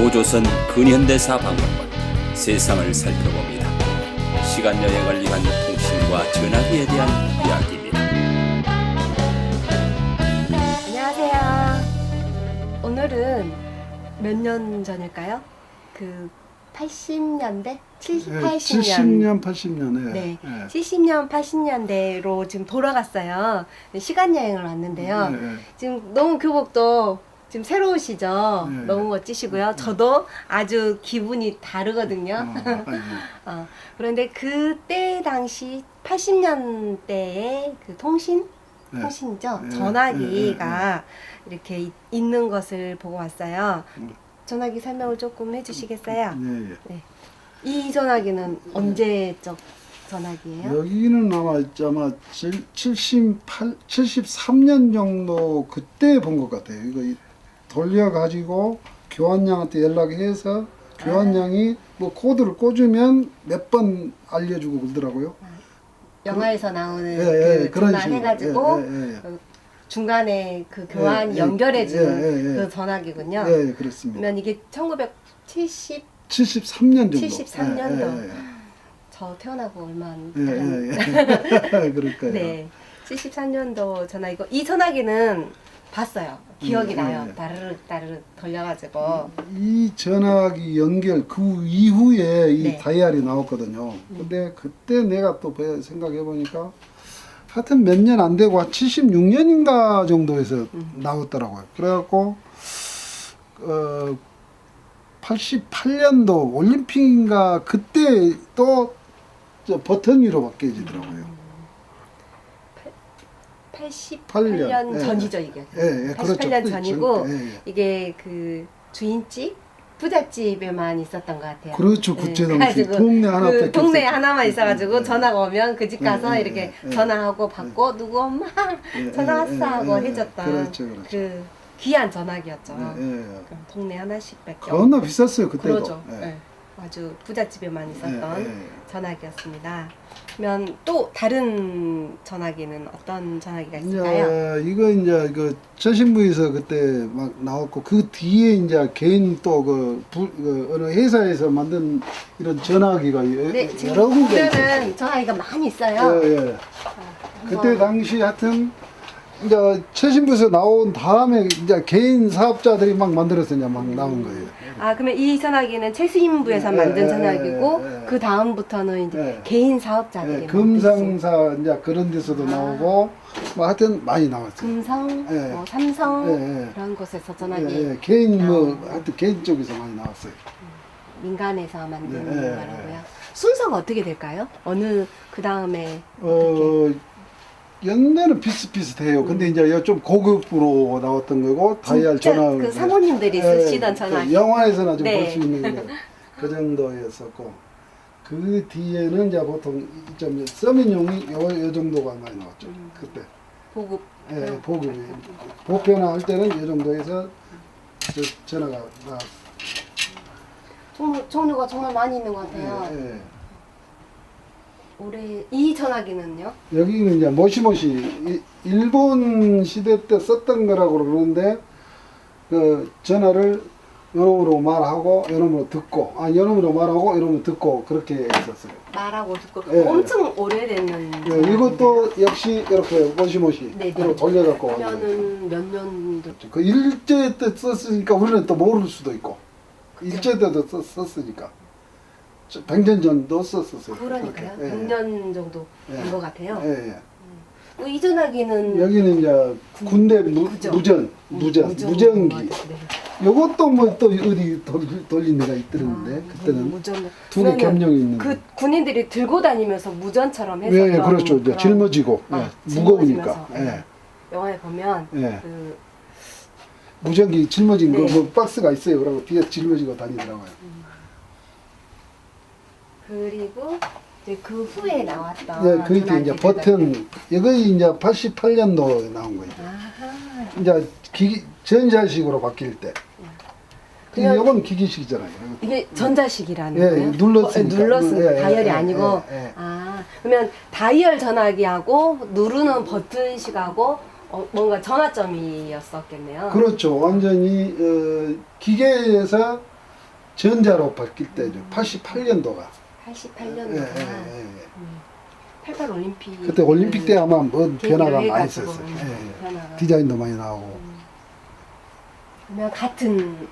고조선 근현대사 박물관 세상을 살펴봅니다. 시간 여행을 위한 통신과 전화기에 대한 이야기입니다. 안녕하세요. 오늘은 몇 년 전일까요? 그 80년대? 70, 80년. 70년, 80년에. 네. 70년, 80년대로 지금 돌아갔어요. 시간 여행을 왔는데요. 네. 지금 너무 교복도 지금 새로우시죠? 네. 너무 멋지시고요. 저도 아주 기분이 다르거든요. 어, 아이고. 어, 그런데 그때 당시 80년대의 그 통신 네. 통신이죠. 네, 전화기가 이렇게 이- 있는 것을 보고 왔어요. 음. 전화기 설명을 조금 해주시겠어요? 네, 예. 이 전화기는 언제적 전화기예요? 여기는 아마 아마 78, 73년 정도 그때 본 것 같아요. 이거 이- 돌려가지고 교환량한테 연락해서 교환량이 뭐 코드를 꽂으면 몇 번 알려주고 그러더라고요. 영화에서 나오는 예, 예, 그 그런 전화 식으로. 해가지고 예, 예, 예. 어, 중간에 그 교환 예, 예, 연결해주는 예, 예, 예. 그 전화기군요. 예, 예, 그렇습니다. 그러면 이게 1970 73년 정도. 73 년도. 예, 예, 저 태어나고 얼마 안 예, 한- 예, 예. 그럴까요? 네. 73년도 전화기고 이 전화기는 봤어요. 기억이 음, 나요. 예. 따르륵 따르륵 돌려가지고 이 전화기 연결 그 이후에 이 네. 다이얼이 나왔거든요. 근데 그때 내가 또 생각해 보니까 하여튼 몇 년 안 되고 한 76년인가 정도에서 나왔더라고요. 그래갖고 어 88년도 올림픽인가 그때 또저 버튼 위로 바뀌어지더라고요. 88년 8년, 예. 전이죠 이게. 예, 예, 그렇죠. 88년 전이고 예, 예. 이게 그 주인집 부잣집에만 있었던 것 같아요. 그렇죠. 예, 그때 당시 그래가지고 동네 그 하나밖에 동네에 없었죠. 하나만 있어가지고 예, 전화가 오면 그 집 가서 예, 예, 이렇게 예, 예. 전화하고 받고 누구 엄마 예, 전화 예, 왔어 예, 하고 예, 해줬던 그렇죠, 그렇죠. 그 귀한 전화기였죠. 예, 예. 동네 하나씩밖에 겁나 비쌌어요 그때도. 그러죠. 예. 예. 아주 부잣집에만 있었던 예, 예. 전화기였습니다. 그러면 또 다른 전화기는 어떤 전화기가 이제 있을까요? 이거 이제 그 저신부에서 그때 막 나왔고 그 뒤에 이제 개인 또그 그 어느 회사에서 만든 이런 전화기가 여- 네, 지금 여러 군데 있어요. 보면은 전화기가 많이 있어요. 예, 예. 그때 한번 당시 하여튼 이제 최신부에서 나온 다음에 이제 개인 사업자들이 막 만들어서 이제 막 나온 거예요. 아 그러면 이 전화기는 최수인부에서 예, 만든 예, 전화기고 예, 예. 그 다음부터는 이제 예. 개인 사업자들이 예, 금상사 이제 그런 데서도 아. 나오고 뭐 하여튼 많이 나왔어요. 금성, 예. 뭐 삼성 예, 예. 그런 곳에서 전화기 예, 예. 개인 뭐. 하여튼 개인 쪽에서 많이 나왔어요. 민간에서 만드는 예, 예, 거라고요. 순서가 어떻게 될까요? 어느 그 다음에 어 연대는 비슷비슷해요. 근데 이제 좀 고급으로 나왔던 거고 다이얼 진짜 전화 그 사모님들이 예, 쓰시던 그 전화기. 영화에서나 좀볼 네. 수 있는 거, 그 정도였었고 그 뒤에는 이제 보통 좀 서민용이 요, 요 정도가 많이 나왔죠. 음. 그때 보급 예, 보급 보편화 할 때는 이 정도에서 저 전화가 나. 종류, 종류가 정말 많이 있는 것 같아요. 예, 예. 올해 이 전화기는요? 여기는 이제 모시모시 이- 일본 시대 때 썼던 거라고 그러는데 그 전화를 요놈으로 말하고 요놈으로 듣고 아 요놈으로 말하고 요놈으로 듣고 그렇게 했었어요. 말하고 듣고 예, 엄청 오래됐는 예, 전화기인데요. 이것도 역시 이렇게 모시모시 네, 이렇게 네. 돌려갖고 하는 거죠. 그러면은 몇 년도 그 일제 때 썼으니까 우리는 또 모를 수도 있고 일제 때도 썼, 썼으니까 저 백년 전도 썼었어요. 그러니까요. 그렇게. 예, 100년 정도 예. 된것 같아요. 예, 예. 어, 이 전화기는 여기는 이제 군대 무, 그죠. 무전 무전 무전기 네. 요것도 뭐 또 어디 돌, 돌린 데가 있더는데 아, 그때는 무전 두 개 그러면 겸용이 있는 그 군인들이 들고 다니면서 무전처럼 해서 예, 예, 그렇죠. 이제 짊어지고 아, 예, 무거우니까 짊어지면서. 예, 영화에 보면 예. 그 무전기 짊어진 네. 거뭐 박스가 있어요. 그러고 뒤에 짊어지고 다니더라고요. 그리고 이제 그 후에 나왔던 예, 그게 이제 버튼 이거 이제 88년도 나온 거예요. 아하. 이제 기기 전자식으로 바뀔 때. 그냥- 이건 기기식이잖아요. 이게 전자식이라는 예, 거예요? 눌렀으니까. 어, 눌렀으니까 예, 예, 다이얼이 예, 아니고 예, 예. 아 그러면 다이얼 전화기하고 누르는 버튼식하고 어, 뭔가 전화점이었었겠네요. 그렇죠. 완전히 어, 기계에서 전자로 바뀔 때죠. 88년도가. 88년도가 예, 예, 예. 88 올림픽 그때 올림픽 때 아마 뭔 변화가 많이 있었어요. 음, 예, 예. 변화가. 디자인도 많이 나오고. 그러면 같은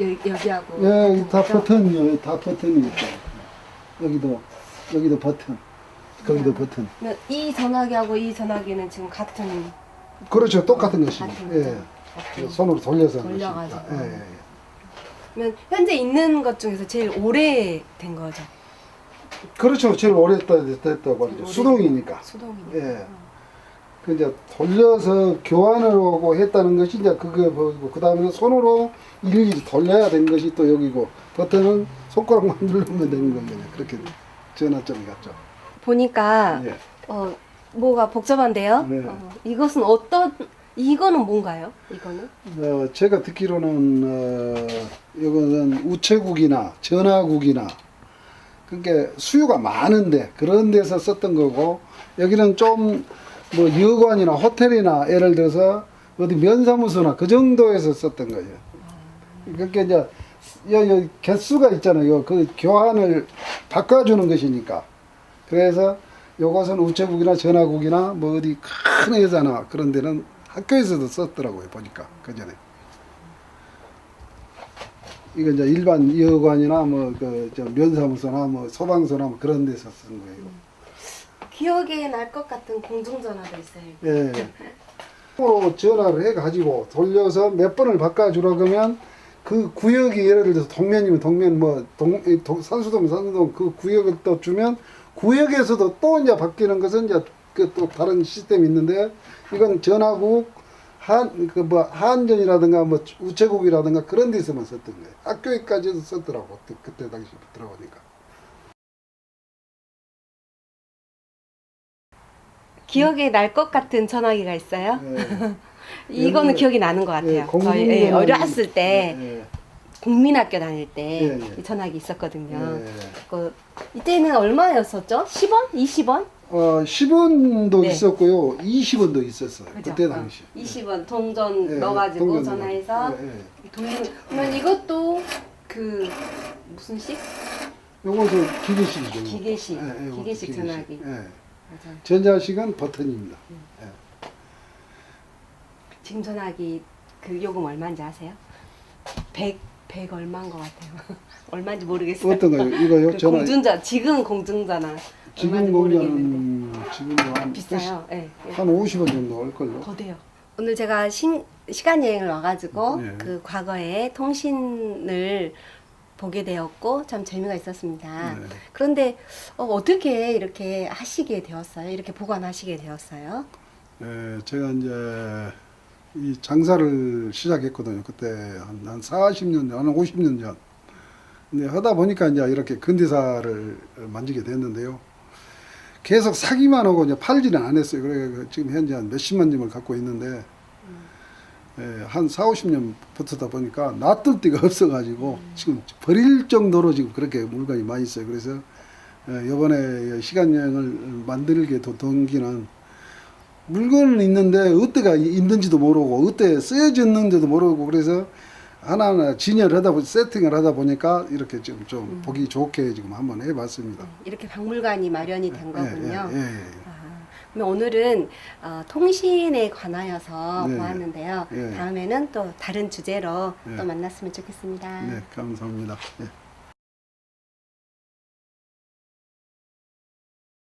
여, 여기하고 예, 같은 여기 다 거죠? 버튼이요. 다 버튼이 있죠. 여기도 여기도 버튼. 거기도 버튼. 그러면 이 전화기하고 이 전화기는 지금 같은 그렇죠. 똑같은 것입니다. 같은 예. 같은 손으로 돌려서 하는 돌려가지고. 예, 예, 예. 그러면 현재 있는 것 중에서 제일 오래 된 거죠? 그렇죠. 제일 오래됐다 됐다고 하죠. 오래- 수동이니까. 수동이니까. 예. 그 이제 돌려서 교환을 하고 했다는 것이 이제 그게 보이고 그 다음에 손으로 일일이 돌려야 되는 것이 또 여기고 버튼은 손가락만 누르면 되는 거예요. 그렇게 전화점이 같죠. 보니까 예. 어, 뭐가 복잡한데요? 네. 어, 이것은 어떤 이거는 뭔가요? 이거는 어, 제가 듣기로는 어, 이거는 우체국이나 전화국이나 그러니까 수요가 많은데 그런 데서 썼던 거고 여기는 좀 뭐 여관이나 호텔이나 예를 들어서 어디 면사무소나 그 정도에서 썼던 거예요. 그러니까 이제 여, 여 개수가 있잖아요. 그 교환을 바꿔주는 것이니까. 그래서 요것은 우체국이나 전화국이나 뭐 어디 큰 회사나 그런 데는 학교에서도 썼더라고요. 보니까 그 전에. 이거 이제 일반 여관이나 뭐그 면사무소나 뭐 소방서나 뭐 그런 데서 쓴 거예요. 기억에 날 것 같은 공중전화도 있어요. 예. 으로 전화를 해가지고 돌려서 몇 번을 바꿔주라 그러면 그 구역이 예를 들어서 동면이면 동면 뭐 동- 산수동 산수동 그 구역을 또 주면 구역에서도 또 이제 바뀌는 것은 이제 그 또 다른 시스템이 있는데 이건 전화국 한 그 뭐 한전이라든가 뭐 우체국이라든가 그런 데서만 썼던 거예요. 학교에까지도 썼더라고 그때, 그때 당시 들어보니까. 기억에 날 것 같은 전화기가 있어요? 예. 이거는 옛날에- 기억이 나는 것 예, 같아요. 공중전화기- 저희 예, 어렸을 때 예, 예. 국민학교 다닐 때. 이 전화기 있었거든요. 예. 그 이때는 얼마였었죠? 10원? 20원? 어, 10원도 네. 있었고요. 20원도 있었어요. 그죠? 그때 당시. 어, 20원 동전 예, 넣어가지고 동전 전화해서 예, 예. 돌리는. 그러면 이것도 그 무슨 식? 요것은 기계식이죠. 기계식. 예, 예, 요것도 기계식 전화기. 예. 맞아. 전자식은 버튼입니다. 예. 지금 전화기 그 요금 얼마인지 아세요? 100, 100 얼마인 것 같아요. 얼마인지 모르겠어요. 어떤 거요? 이거요? 그 전화. 공중전 지금 공중전화 지금 얼마인지 모르겠는데 공장은 지금 한 비싸요. 예. 예. 한 50원 정도 할걸요. 더 돼요. 오늘 제가 신, 시간 여행을 와가지고 네. 그 과거에 통신을 보게 되었고 참 재미가 있었습니다. 네. 그런데 어, 떻게 이렇게 하시게 되었어요? 이렇게 보관하시게 되었어요? 예, 제가 이제 이 장사를 시작했거든요. 그때 한, 한 40년 전, 한 50년 전. 근데 하다 보니까 이제 이렇게 근대사를 만지게 됐는데요. 계속 사기만 하고 이제 팔지는 않았어요. 그래 지금 현재 한 몇십만 점을 갖고 있는데 예, 한 4, 50년 붙었다 보니까 놔둘 데가 없어가지고 지금 버릴 정도로 지금 그렇게 물건이 많이 있어요. 그래서 예, 이번에 시간 여행을 만들게 된 동기는 물건은 있는데 어때가 있는지도 모르고 어때 쓰여졌는지도 모르고 그래서 하나하나 진열을 하다 보니 세팅을 하다 보니까 이렇게 좀, 좀 보기 좋게 지금 한번 해봤습니다. 이렇게 박물관이 마련이 된 거군요. 예, 예, 예. 아, 그럼 오늘은 어, 통신에 관하여서 네. 보았는데요. 예. 다음에는 또 다른 주제로 예. 또 만났으면 좋겠습니다. 네, 감사합니다. 예.